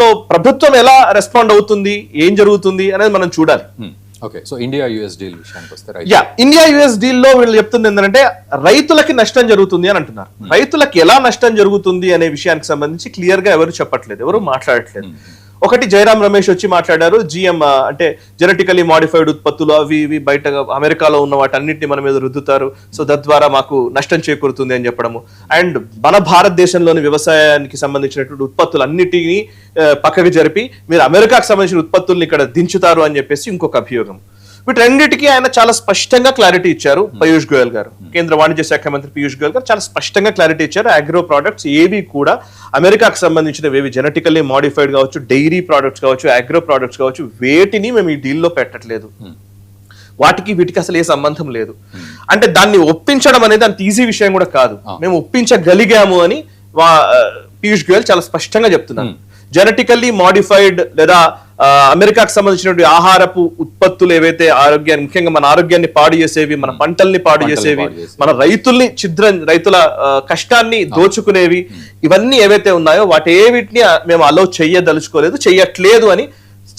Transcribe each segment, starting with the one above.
లో ప్రభుత్వం ఎలా రెస్పాండ్ అవుతుంది? ఏం జరుగుతుంది? అనేది మనం చూడాలి. Okay so India US deal విషయానికి వస్తే రైట్ యా ఇండియా యుఎస్ డీల్లో వీళ్ళు చెప్తుంది ఏంటంటే రైతులకి నష్టం జరుగుతుంది అని అంటున్నారు. రైతులకి ఎలా నష్టం జరుగుతుంది అనే విషయానికి సంబంధించి క్లియర్గా ఎవరు చెప్పట్లేదు ఎవరు మాట్లాడట్లేదు. ఒకటి జయరాం రమేష్ వచ్చి మాట్లాడారు. జిఎం అంటే జెనెటికలీ మాడిఫైడ్ ఉత్పత్తులు అవి ఇవి బయట అమెరికాలో ఉన్న వాటన్నిటిని మన మీద రుద్దుతారు. సో తద్వారా మాకు నష్టం చేకూరుతుంది అని చెప్పడము. అండ్ మన భారతదేశంలోని వ్యవసాయానికి సంబంధించినటువంటి ఉత్పత్తులు అన్నిటినీ ఆ, పక్కకి జరిపి మీరు అమెరికాకు సంబంధించిన ఉత్పత్తుల్ని ఇక్కడ దించుతారు అని చెప్పేసి ఇంకొక అభియోగం. వీటన్నిటికీ ఆయన చాలా స్పష్టంగా క్లారిటీ ఇచ్చారు పీయూష్ గోయల్ గారు. కేంద్ర వాణిజ్య శాఖ మంత్రి పీయూష్ గోయల్ గారు చాలా స్పష్టంగా క్లారిటీ ఇచ్చారు. అగ్రో ప్రోడక్ట్స్ ఏవి కూడా అమెరికాకు సంబంధించినవి ఏవి జెనెటికల్లీ మాడిఫైడ్ కావచ్చు డైరీ ప్రోడక్ట్స్ కావచ్చు అగ్రో ప్రోడక్ట్స్ కావచ్చు వేటిని మేము ఈ డీల్లో పెట్టట్లేదు. వాటికి వీటికి అసలు ఏ సంబంధం లేదు. అంటే దాన్ని ఒప్పించడం అనేది అంత ఈజీ విషయం కూడా కాదు. మేము ఒప్పించగలిగాము అని పీయూష్ గోయల్ చాలా స్పష్టంగా చెప్తున్నారు. జెనెటికల్లీ మాడిఫైడ్ లేదా అమెరికాకు సంబంధించినటువంటి ఆహారపు ఉత్పత్తులు ఏవైతే ఆరోగ్యాన్ని ముఖ్యంగా మన ఆరోగ్యాన్ని పాడు చేసేవి మన పంటల్ని పాడు చేసేవి. మన రైతుల్ని ఛిద్ర రైతుల కష్టాన్ని దోచుకునేవి ఇవన్నీ ఏవైతే ఉన్నాయో వాటి ఏవిటిని మేము అలో చెయ్యదలుచుకోలేదు చెయ్యట్లేదు అని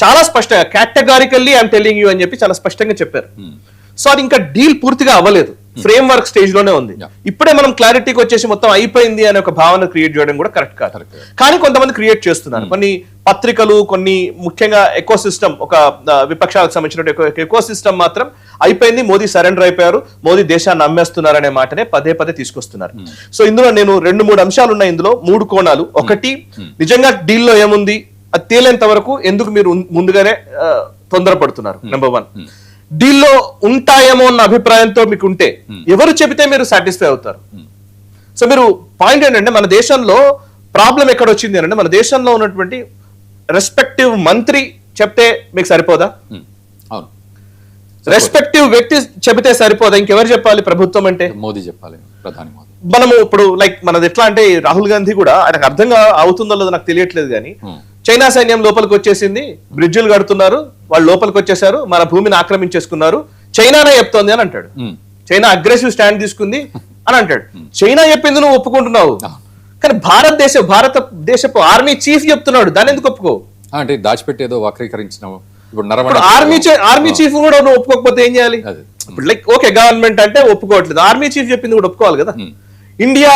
చాలా స్పష్టంగా కేటగారికల్లీ ఐఎమ్ టెలింగ్ యూ అని చెప్పి చాలా స్పష్టంగా చెప్పారు. సో అది ఇంకా డీల్ పూర్తిగా అవ్వలేదు. ఫ్రేమ్ వర్క్ స్టేజ్లోనే ఉంది. ఇప్పుడే మనం క్లారిటీకి వచ్చేసి మొత్తం అయిపోయింది అనే ఒక భావన క్రియేట్ చేయడం కూడా కరెక్ట్ కాదు. కానీ కొంతమంది క్రియేట్ చేస్తున్నారు. కొన్ని పత్రికలు కొన్ని ముఖ్యంగా ఎకో సిస్టమ్ ఒక విపక్షాలకు సంబంధించిన ఎకో సిస్టమ్ మాత్రం అయిపోయింది. మోదీ సరెండర్ అయిపోయారు. మోదీ దేశాన్ని అమ్మేస్తున్నారు అనే మాటనే పదే పదే తీసుకొస్తున్నారు. సో ఇందులో నేను రెండు మూడు అంశాలు ఉన్నాయి ఇందులో. మూడు కోణాలు. ఒకటి నిజంగా డీల్లో ఏముంది? అది తేలేంత వరకు ఎందుకు మీరు ముందుగానే తొందరపడుతున్నారు? నెంబర్ వన్ డీల్లో ఉంటాయేమో అన్న అభిప్రాయంతో మీకు ఉంటే ఎవరు చెబితే మీరు సాటిస్ఫై అవుతారు? సో మీరు పాయింట్ ఏంటంటే మన దేశంలో ప్రాబ్లం ఎక్కడ వచ్చింది అంటే మన దేశంలో ఉన్నటువంటి రెస్పెక్టివ్ మంత్రి చెప్తే మీకు సరిపోదా? Hmm. అవును. రెస్పెక్టివ్ వ్యక్తి చెబితే సరిపోదా? ఇంకెవరు చెప్పాలి ప్రభుత్వం అంటే? మోదీ చెప్పాలి ప్రధాని మోదీ. మనము ఇప్పుడు లైక్ మనది ఎట్లా అంటే రాహుల్ గాంధీ కూడా ఆయనకు అర్థంగా అవుతుందో లేదో నాకు తెలియట్లేదు కానీ Hmm. చైనా సైన్యం లోపలికి వచ్చేసింది బ్రిడ్జిలు కడుతున్నారు వాళ్ళు లోపలికి వచ్చేసారు మన భూమిని ఆక్రమించేసుకున్నారు. చైనానే చెప్తోంది అని అంటాడు. చైనా అగ్రెసివ్ స్టాండ్ తీసుకుంది అని అంటాడు. చైనా చెప్పింది నువ్వు ఒప్పుకుంటున్నావు. కానీ భారతదేశ భారతదేశపు ఆర్మీ చీఫ్ చెప్తున్నాడు. దాన్ని ఎందుకు ఒప్పుకో? అంటే దాచిపెట్టేదో వక్రీకరించిన ఇప్పుడు ఆర్మీ ఆర్మీ చీఫ్ కూడా నువ్వు ఒప్పుకోకపోతే ఏం చేయాలి. ఇప్పుడు లైక్ ఓకే గవర్నమెంట్ అంటే ఒప్పుకోవట్లేదు. ఆర్మీ చీఫ్ చెప్పింది కూడా ఒప్పుకోవాలి కదా. ఇండియా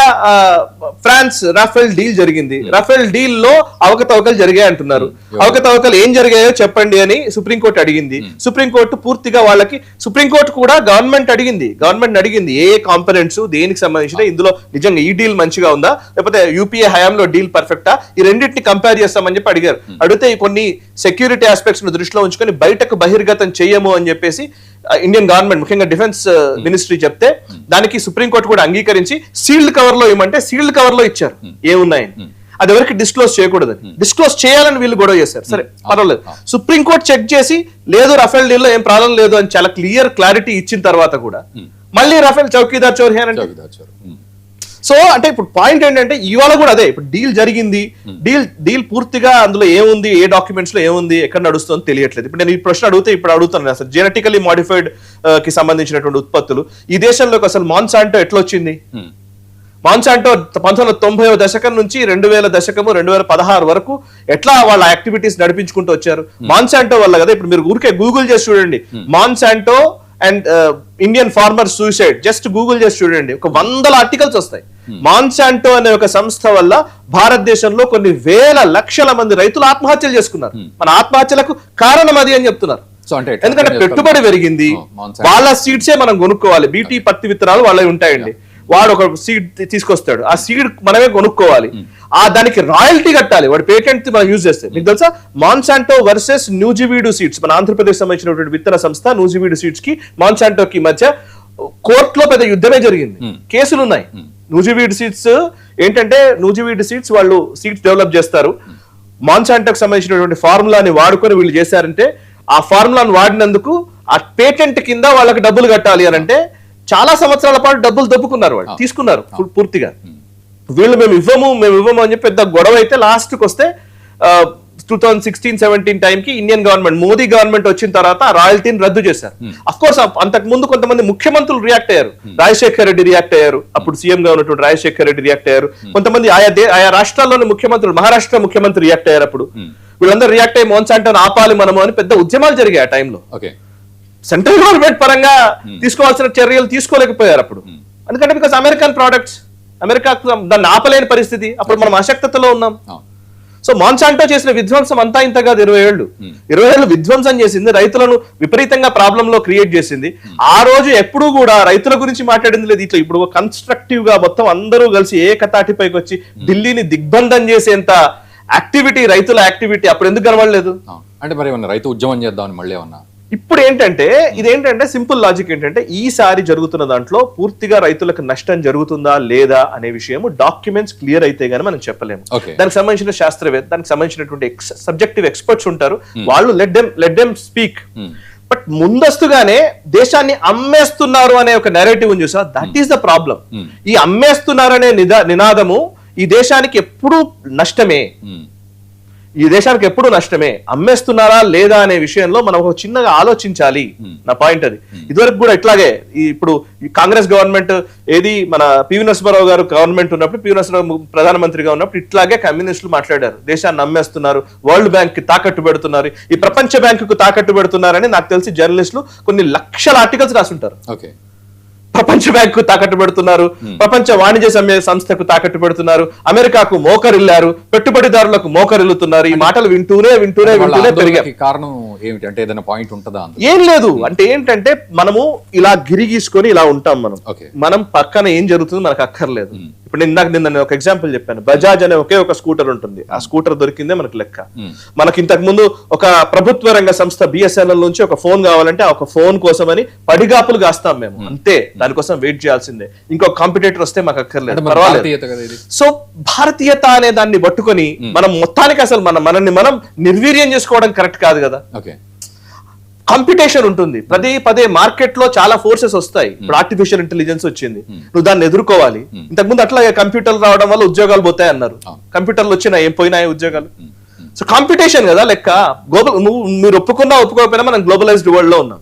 ఫ్రాన్స్ రాఫెల్ డీల్ జరిగింది. రాఫెల్ డీల్లో అవకతవకలు జరిగాయి అంటున్నారు. అవకతవకలు ఏం జరిగాయో చెప్పండి అని సుప్రీంకోర్టు అడిగింది. సుప్రీంకోర్టు పూర్తిగా వాళ్ళకి సుప్రీంకోర్టు కూడా గవర్నమెంట్ అడిగింది. గవర్నమెంట్ అడిగింది ఏ కాంపనెంట్స్ దేనికి సంబంధించిన ఇందులో నిజంగా ఈ డీల్ మంచిగా ఉందా? లేకపోతే యూపీఏ హయాంలో డీల్ పర్ఫెక్టా ఈ రెండింటిని కంపేర్ చేస్తామని చెప్పి అడిగారు. అడిగితే ఈ కొన్ని సెక్యూరిటీ ఆస్పెక్ట్స్ను దృష్టిలో ఉంచుకొని బయటకు బహిర్గతం చేయము అని చెప్పేసి ఇండియన్ గవర్నమెంట్ ముఖ్యంగా డిఫెన్స్ మినిస్ట్రీ చెప్తే దానికి సుప్రీంకోర్టు కూడా అంగీకరించి సీల్డ్ కవర్లో ఇవ్వమంటే సీల్డ్ కవర్లో ఇచ్చారు ఏమున్నాయని అది ఎవరికి డిస్క్లోజ్ చేయకూడదు. డిస్క్లోజ్ చేయాలని వీళ్ళు గొడవ చేశారు. సరే పర్వాలేదు. సుప్రీంకోర్టు చెక్ చేసి లేదు రఫేల్ డీల్లో ఏం ప్రాబ్లం లేదు అని చాలా క్లియర్ క్లారిటీ ఇచ్చిన తర్వాత కూడా మళ్ళీ రఫేల్ చౌకీదార్ చౌర్హి అని అంటే. సో అంటే ఇప్పుడు పాయింట్ ఏంటంటే ఇవాళ కూడా అదే ఇప్పుడు డీల్ జరిగింది డీల్ డీల్ పూర్తిగా అందులో ఏముంది ఏ డాక్యుమెంట్స్లో ఏముంది ఎక్కడ నడుస్తుందో తెలియట్లేదు. ఇప్పుడు నేను ఈ ప్రశ్న అడిగితే ఇప్పుడు అడుగుతాను అసలు జెనెటికలీ మాడిఫైడ్కి సంబంధించినటువంటి ఉత్పత్తులు ఈ దేశంలోకి అసలు మాన్సాంటో ఎట్లా వచ్చింది. మాన్సాంటో పంతొమ్మిది వందల తొంభై దశకం నుంచి రెండు వేల దశకము రెండు వేల పదహారు వరకు ఎట్లా వాళ్ళ యాక్టివిటీస్ నడిపించుకుంటూ వచ్చారు? మాన్సాంటో వల్ల కదా ఇప్పుడు మీరు ఊరికే గూగుల్ చేసి చూడండి. Monsanto and Indian farmer suicide just Google చేసి చూడండి. ఒక వందల ఆర్టికల్స్ వస్తాయి. మాన్సాంటో అనే ఒక సంస్థ వల్ల భారతదేశంలో కొన్ని వేల లక్షల మంది రైతులు ఆత్మహత్యలు చేసుకున్నారు. మన ఆత్మహత్యలకు కారణం అది అని చెప్తున్నారు. ఎందుకంటే? పెట్టుబడి పెరిగింది. Oh. వాళ్ళ సీడ్సే మనం కొనుక్కోవాలి. బీటీ పత్తి విత్తనాలు వాళ్ళవి ఉంటాయండి. వాడు ఒక సీడ్ తీసుకొస్తాడు. ఆ సీడ్ మనమే కొనుక్కోవాలి. ఆ దానికి రాయల్టీ కట్టాలి. వాడు పేటెంట్ మనం యూజ్ చేస్తే. మీకు తెలుసా? మాన్సాంటో వర్సెస్ న్యూజివీడు సీడ్స్. మన ఆంధ్రప్రదేశ్ సంబంధించినటువంటి విత్తన సంస్థ న్యూజివీడు సీడ్స్కి మాన్సాంటోకి మధ్య కోర్టులో పెద్ద యుద్ధమే జరిగింది. కేసులు ఉన్నాయి నూజివీడ్ సీడ్స్ ఏంటంటే నూజివీడ్ సీడ్స్ వాళ్ళు సీడ్స్ డెవలప్ చేస్తారు. మాన్సాంటోకి సంబంధించినటువంటి ఫార్ములాని వాడుకొని వీళ్ళు చేశారంటే ఆ ఫార్ములాను వాడినందుకు ఆ పేటెంట్ కింద వాళ్ళకి డబ్బులు కట్టాలి అని అంటే చాలా సంవత్సరాల పాటు డబ్బులు దప్పుకున్నారు వాళ్ళు తీసుకున్నారు పూర్తిగా. వీళ్ళు మేము ఇవ్వము మేము ఇవ్వము అని చెప్పి పెద్ద గొడవ అయితే లాస్ట్కి వస్తే two thousand sixteen seventeen time కి ఇండియన్ గవర్నమెంట్ మోదీ గవర్నమెంట్ వచ్చిన తర్వాత రాయల్టీని రద్దు చేశారు. అఫ్ కోర్స్ అంతకు ముందు కొంతమంది ముఖ్యమంత్రులు రియాక్ట్ అయ్యారు. రాజశేఖర్ రెడ్డి రియాక్ట్ అయ్యారు. అప్పుడు సీఎం గా ఉన్నటువంటి రాజశేఖర్ రెడ్డి రియాక్ట్ అయ్యారు. కొంతమంది ఆయా ఆయా రాష్ట్రాల్లోని ముఖ్యమంత్రులు మహారాష్ట్ర ముఖ్యమంత్రి రియాక్ట్ అయ్యారు అప్పుడు. వీళ్ళందరూ రియాక్ట్ అయ్యి మోన్సాంటోని ఆపాలి మనము అని పెద్ద ఉద్యమాలు జరిగాయి ఆ టైంలో ఓకే. సెంట్రల్ గవర్నమెంట్ పరంగా తీసుకోవాల్సిన చర్యలు తీసుకోలేకపోయారు అప్పుడు. ఎందుకంటే బికాస్ అమెరికన్ ప్రోడక్ట్స్ అమెరికా దాన్ని ఆపలేని పరిస్థితి. అప్పుడు మనం అశక్తతలో ఉన్నాం. సో మాన్సాంటో చేసిన విధ్వంసం అంతా ఇంత కాదు ఇరవై ఏళ్ళు. ఇరవై ఏళ్ళు విధ్వంసం చేసింది రైతులను విపరీతంగా ప్రాబ్లం లో క్రియేట్ చేసింది. ఆ రోజు ఎప్పుడూ కూడా రైతుల గురించి మాట్లాడింది లేదు. ఇట్లా ఇప్పుడు కన్స్ట్రక్టివ్గా మొత్తం అందరూ కలిసి ఏకతాటిపైకి వచ్చి ఢిల్లీని దిగ్బంధం చేసేంత యాక్టివిటీ రైతుల యాక్టివిటీ అప్పుడు ఎందుకు కనబడలేదు? అంటే మరి ఏమన్నా రైతు ఉద్యమం చేద్దామని మళ్ళీ ఏమన్నా ఇప్పుడు ఏంటంటే ఇదేంటంటే సింపుల్ లాజిక్ ఏంటంటే ఈసారి జరుగుతున్న దాంట్లో పూర్తిగా రైతులకు నష్టం జరుగుతుందా లేదా అనే విషయం డాక్యుమెంట్స్ క్లియర్ అయితే గానీ మనం చెప్పలేము. దానికి సంబంధించిన శాస్త్రవేత్త దానికి సంబంధించినటువంటి సబ్జెక్టివ్ ఎక్స్పర్ట్స్ ఉంటారు వాళ్ళు let them let them speak. But ముందస్తుగానే దేశాన్ని అమ్మేస్తున్నారు అనే ఒక నెరేటివ్ ఉంది చూసా దట్ ఈస్ ద ప్రాబ్లం ఈ అమ్మేస్తున్నారు అనే నిదా నినాదము ఈ దేశానికి ఎప్పుడూ నష్టమే. ఉమ్. ఈ దేశానికి ఎప్పుడు నష్టమే. అమ్మేస్తున్నారా లేదా అనే విషయంలో మనం ఒక చిన్నగా ఆలోచించాలి. నా పాయింట్ అది. ఇదివరకు కూడా ఇట్లాగే ఇప్పుడు కాంగ్రెస్ గవర్నమెంట్ ఏది మన పివి నరసింహారావు గారు గవర్నమెంట్ ఉన్నప్పుడు పివి నరసింహారావు ప్రధానమంత్రిగా ఉన్నప్పుడు ఇట్లాగే కమ్యూనిస్టులు మాట్లాడారు. దేశాన్ని అమ్మేస్తున్నారు వరల్డ్ బ్యాంక్కి తాకట్టు పెడుతున్నారు ఈ ప్రపంచ బ్యాంకుకు తాకట్టు పెడుతున్నారని నాకు తెలిసి జర్నలిస్టులు కొన్ని లక్షల ఆర్టికల్స్ రాసుంటారు. ఓకే. ప్రపంచ బ్యాంకు తాకట్టు పెడుతున్నారు. ప్రపంచ వాణిజ్య సమ్మె సంస్థకు తాకట్టు పెడుతున్నారు. అమెరికాకు మోకరిల్లారు. పెట్టుబడిదారులకు మోకరిల్లుతున్నారు. ఈ మాటలు వింటూనే వింటూనే వింటూనే పెరిగాయి. కారణం ఏమిటి? అంటే ఏదైనా పాయింట్ ఉంటుందా ఏం లేదు. అంటే ఏంటంటే మనము ఇలా గిరిగీసుకొని ఇలా ఉంటాం మనం. మనం పక్కన ఏం జరుగుతుందో మనకు అక్కర్లేదు. ఇప్పుడు నేను ఇందాక నిన్న నేను ఒక ఎగ్జాంపుల్ చెప్పాను. బజాజ్ అనే ఒకే ఒక స్కూటర్ ఉంటుంది. ఆ స్కూటర్ దొరికిందే మనకు లెక్క. మనకి ఇంతకు ముందు ఒక ప్రభుత్వ రంగ సంస్థ బిఎస్ఎన్ఎల్ నుంచి ఒక ఫోన్ కావాలంటే ఆ ఒక ఫోన్ కోసమని పడిగాపులు కాస్తాం మేము. అంతే. దానికోసం వెయిట్ చేయాల్సిందే. ఇంకో కాంపిటేటర్ వస్తే మాకు అక్కర్లేదు. పర్వాలేదు. సో భారతీయత అనే దాన్ని పట్టుకొని మనం మొత్తానికి అసలు మన మనల్ని మనం నిర్వీర్యం చేసుకోవడం కరెక్ట్ కాదు కదా. ఓకే కాంపిటీషన్ ఉంటుంది. పదే పదే మార్కెట్లో చాలా ఫోర్సెస్ వస్తాయి. ఇప్పుడు ఆర్టిఫిషియల్ ఇంటెలిజెన్స్ వచ్చింది. నువ్వు దాన్ని ఎదుర్కోవాలి. ఇంతకుముందు అట్లాగే కంప్యూటర్లు రావడం వల్ల ఉద్యోగాలు పోతాయి అన్నారు. కంప్యూటర్లు వచ్చినాయి ఏం పోయినాయి ఉద్యోగాలు? సో కాంపిటీషన్ కదా లెక్క. గ్లోబల్ నువ్వు మీరు ఒప్పుకున్నా ఒప్పుకోకపోయినా మనం గ్లోబలైజ్డ్ వరల్డ్లో ఉన్నాం.